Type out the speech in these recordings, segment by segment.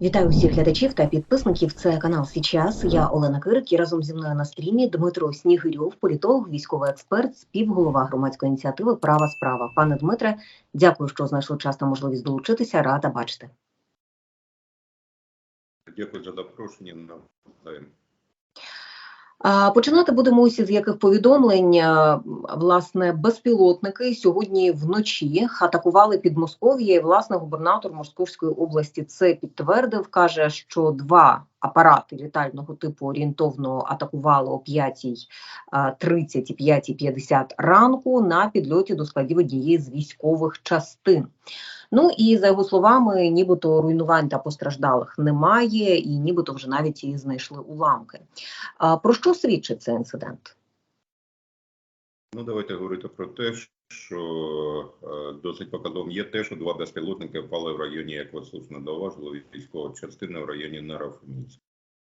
Вітаю всіх глядачів та підписників. Це канал Січас. Я Олена Кирик і разом зі мною на стрімі Дмитро Снігирьов, політолог, військовий експерт, співголова громадської ініціативи Права справа. Пане Дмитре, дякую, що знайшли час та можливість долучитися. Рада бачити. Дякую за запрошення. Навзаєм. Починати будемо усі з яких повідомлень. Власне, безпілотники сьогодні вночі атакували Підмосков'я. І власне губернатор Московської області це підтвердив. каже, що два апарати літального типу орієнтовно атакували о 5.30 і 5.50 ранку на підльоті до складів однієї з військових частин. Ну і за його словами, нібито руйнувань та постраждалих немає, і нібито вже навіть і знайшли уламки. Про що свідчить цей інцидент? Ну, давайте говорити про те, що е, досить показовим є те, що два безпілотники впали в районі, як ви слушно доважили, військова частина в районі Нарафмінська.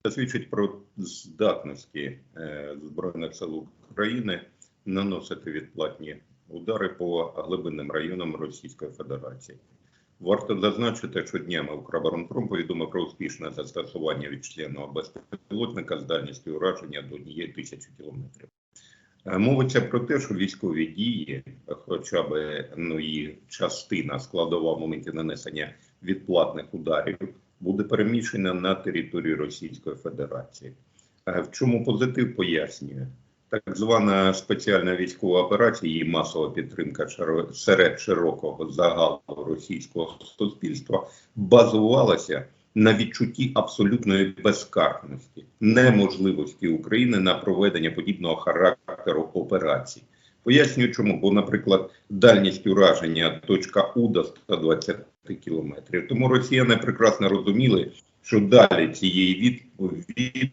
Це свідчить про здатності е, Збройних сил України наносити відплатні удари по глибинним районам Російської Федерації. Варто зазначити, що днями Укроборонпром повідомив про успішне застосування вітчизняного безпілотника з дальністю ураження до однієї тисячі кілометрів. Е, Мовиться про те, що військові дії, хоча б ну, її частина складова в моменті нанесення відплатних ударів, буде переміщена на територію Російської Федерації. Е, В чому позитив пояснює? Так звана спеціальна військова операція, її масова підтримка серед широкого загалу російського суспільства базувалася на відчутті абсолютної безкарності, неможливості України на проведення подібного характеру операцій. Пояснюю, чому, бо, наприклад, дальність ураження точка У до 120 кілометрів. Тому росіяни прекрасно розуміли, що далі цієї від...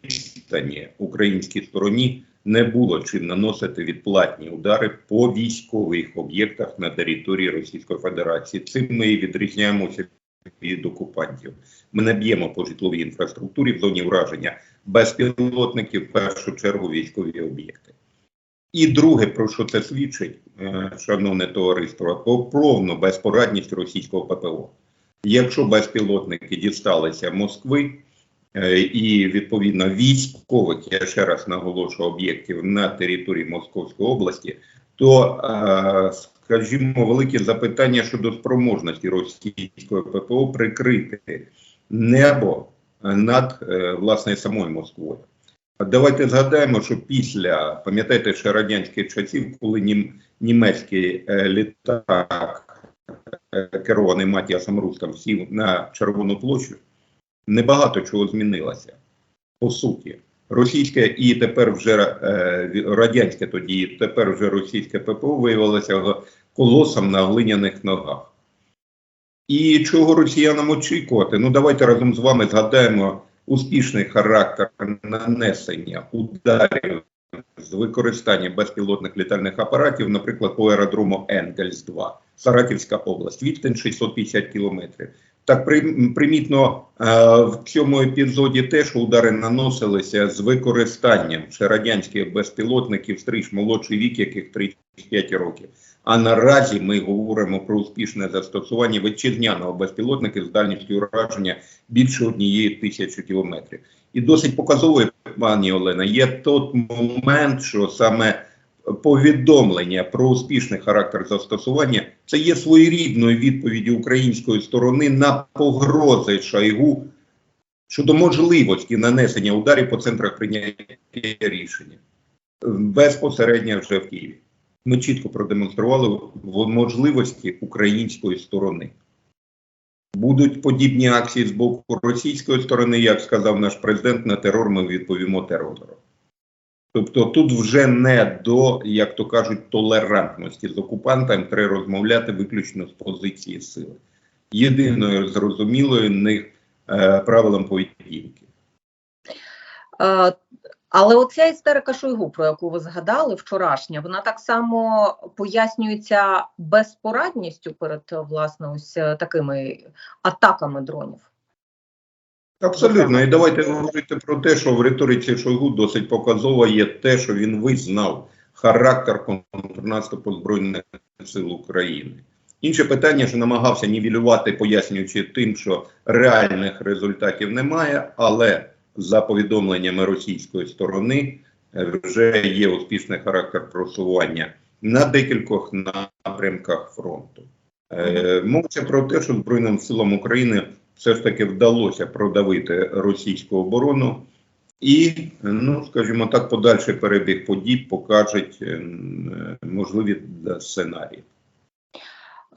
відстані українській стороні не було чим наносити відплатні удари по військових об'єктах на території Російської Федерації. Цим ми і відрізняємося від окупантів. Ми не б'ємо по житловій інфраструктурі в зоні враження безпілотників, в першу чергу військові об'єкти. І друге, про що це свідчить, е, шановне товариство, про повну безпорадність російського ППО. Якщо безпілотники дісталися Москви е, і відповідно військових, я ще раз наголошую, об'єктів на території Московської області, то, е, скажімо, велике запитання щодо спроможності російської ППО прикрити небо над власне самою Москвою. Давайте згадаємо, що після, пам'ятаєте, ще радянських часів, коли нім, німецький е, літак, е, керований Матіасом Рустом, сів на Червону площу, небагато чого змінилося. По суті, російське і тепер вже е, радянське тоді, тепер вже російське ППО виявилося колосом на глиняних ногах. І чого росіянам очікувати? Ну, давайте разом з вами згадаємо успішний характер нанесення ударів з використанням безпілотних літальних апаратів, наприклад, по аеродрому Енгельс 2 Саратівська область, відстань 650 кілометрів. Так при- примітно е, в цьому епізоді теж удари наносилися з використанням ще радянських безпілотників, стриж молодший вік, яких 35 років. А наразі ми говоримо про успішне застосування вітчизняного безпілотника з дальністю ураження більше однієї тисячі кілометрів. І досить показовою, пані Олена, є той момент, що саме повідомлення про успішний характер застосування це є своєрідною відповіддю української сторони на погрози Шойгу щодо можливості нанесення ударів по центрах прийняття рішення безпосередньо вже в Києві. Ми чітко продемонстрували можливості української сторони. Будуть подібні акції з боку російської сторони, як сказав наш президент, на терор ми відповімо терором. Тобто тут вже не до, як то кажуть, толерантності з окупантом треба розмовляти виключно з позиції сили. Єдиною зрозумілою них е, правилом поведінки. Але оця істерика Шойгу, про яку ви згадали, вчорашня, вона так само пояснюється безпорадністю перед власне ось е, такими атаками дронів. Абсолютно, і давайте говорити про те, що в риториці Шойгу досить показово є те, що він визнав характер контрнаступу Збройних сил України. Інше питання, що намагався нівелювати, пояснюючи тим, що реальних результатів немає, але за повідомленнями російської сторони е, вже є успішний характер просування на декількох напрямках фронту. Е, Мовиться про те, що Збройним силам України все ж таки вдалося продавити російську оборону, і, ну скажімо так, подальший перебіг подій покажуть е, можливі сценарії.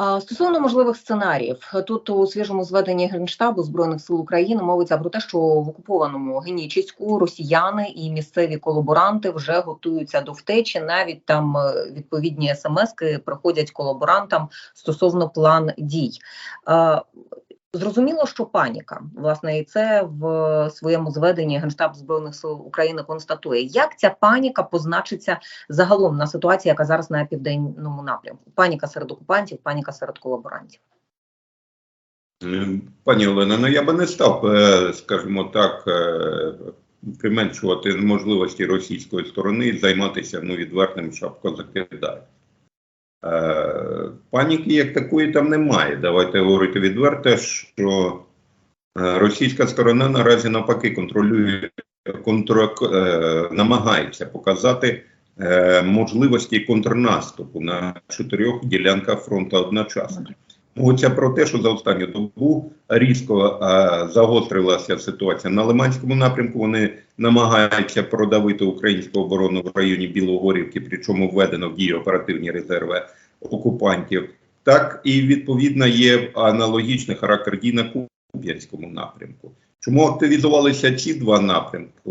Стосовно можливих сценаріїв, тут у свіжому зведенні Генштабу збройних сил України мовиться про те, що в окупованому генічицьку росіяни і місцеві колаборанти вже готуються до втечі. Навіть там е, відповідні смски приходять колаборантам стосовно план дій. Е, Зрозуміло, що паніка, власне, і це в своєму зведенні Генштаб збройних сил України констатує, як ця паніка позначиться загалом на ситуації, яка зараз на південному напрямку. Паніка серед окупантів, паніка серед колаборантів. Пані Олена, ну я би не став, е, скажімо так, е, применшувати можливості російської сторони займатися ну, відвертим шапкозакиданням. Е, Паніки як такої там немає. Давайте говорити відверто, що е, російська сторона наразі навпаки контролює, контр, е, намагається показати можливості контрнаступу на чотирьох ділянках фронту одночасно. Мовиться про те, що за останню добу різко е, загострилася ситуація на Лиманському напрямку. Вони намагаються продавити українську оборону в районі Білогорівки, причому введено в дію оперативні резерви окупантів. Так і відповідно є аналогічний характер дій на Куп'янському напрямку. Чому активізувалися ці два напрямки?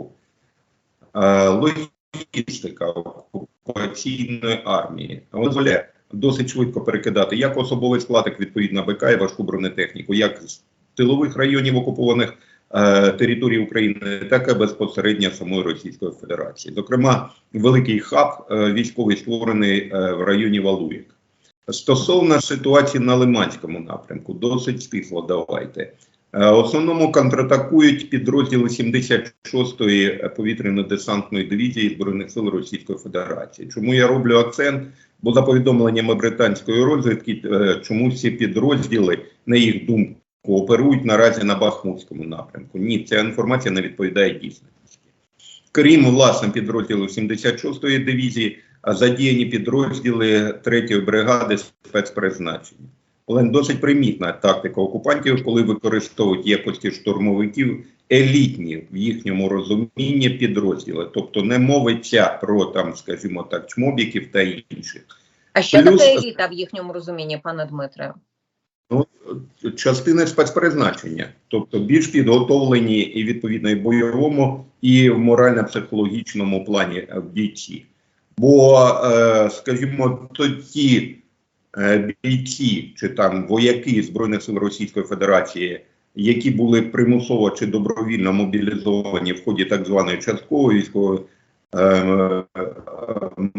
Е, логістика окупаційної армії дозволяє досить швидко перекидати як особовий склад, відповідно БК і важку бронетехніку, як з тилових районів окупованих е, територій України, так і безпосередньо самої Російської Федерації. Зокрема, великий хаб е, військовий створений е, в районі Валуїк. Стосовно ситуації на Лиманському напрямку, досить стисло давайте. Е, основному контратакують підрозділи 76-ї повітряно-десантної дивізії Збройних сил Російської Федерації. Чому я роблю акцент? Бо за повідомленнями британської розвідки, е, чомусь ці підрозділи, на їх думку, оперують наразі на Бахмутському напрямку. Ні, ця інформація не відповідає дійсності. Крім власне підрозділу 76-ї дивізії, задіяні підрозділи 3-ї бригади спецпризначення. Але досить примітна тактика окупантів, коли використовують якості штурмовиків елітні в їхньому розумінні підрозділи. Тобто не мовиться про там, скажімо так, чмобіків та інших. А що Плюс- таке еліта в їхньому розумінні, пане Дмитре? Ну, частини спецпризначення, тобто більш підготовлені і відповідно і бойовому, і в морально-психологічному плані е, бійці. Бо, е, скажімо, тоді бійці чи там вояки Збройних сил Російської Федерації, які були примусово чи добровільно мобілізовані в ході так званої часткової військової е, е,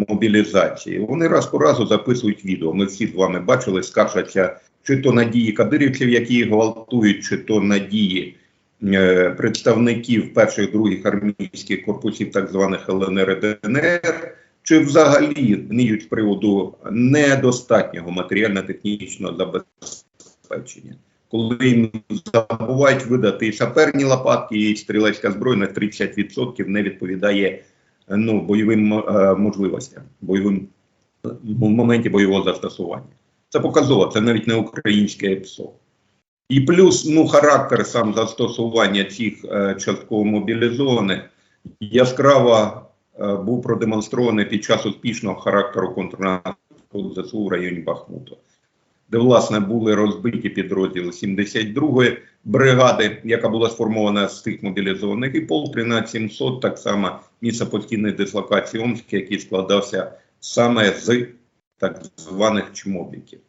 мобілізації, вони раз по разу записують відео. Ми всі з вами бачили, скаржаться чи то на дії кадирівців, які гвалтують, чи то на дії е, представників перших других армійських корпусів, так званих ЛНР і ДНР, чи взагалі ниють з приводу недостатнього матеріально-технічного забезпечення. Коли забувають видати і саперні лопатки, і стрілецька зброя на 30% не відповідає ну, бойовим е, можливостям, бойовим в моменті бойового застосування. Це показово, це навіть не українське ПСО. І плюс ну, характер сам застосування цих е, частково мобілізованих яскраво був продемонстрований під час успішного характеру контрнаступу ЗСУ в районі Бахмуту, де, власне, були розбиті підрозділи 72-ї бригади, яка була сформована з тих мобілізованих, і полк 13700, так само місце постійної дислокації Омськ, який складався саме з так званих чмобіків.